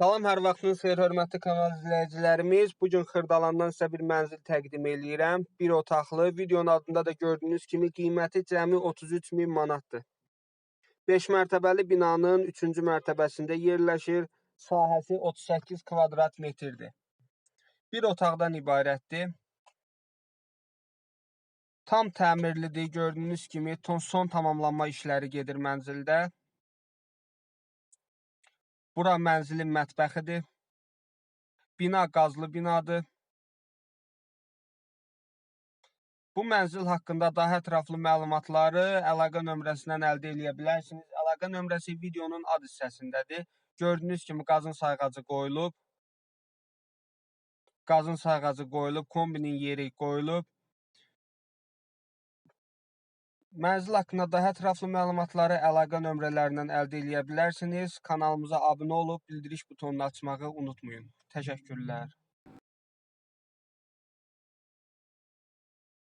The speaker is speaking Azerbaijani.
Salam, hər vaxtınız xeyir, hörmətli kanal izləyicilərimiz. Bu gün Xırdalandan sizə bir mənzil təqdim eləyirəm. Bir otaqlı, videonun adında da gördüyünüz kimi qiyməti cəmi 33 min manatdır. 5 mərtəbəli binanın 3-cü mərtəbəsində yerləşir. Sahəsi 38 kvadrat metrdir. Bir otaqdan ibarətdir. Tam təmirlidir. Gördüyünüz kimi son tamamlanma işləri gedir mənzildə. Bura mənzilin mətbəxidir. Bina qazlı binadır. Bu mənzil haqqında daha ətraflı məlumatları əlaqə nömrəsindən əldə edə bilərsiniz. Əlaqə nömrəsi videonun ad hissəsindədir. Gördüyünüz kimi qazın sayğacı qoyulub. Qazın sayğacı qoyulub, kombinin yeri qoyulub. Mənzil haqqında daha ətraflı məlumatları əlaqə nömrələrindən əldə edə bilərsiniz. Kanalımıza abunə olub bildiriş butonunu açmağı unutmayın. Təşəkkürlər.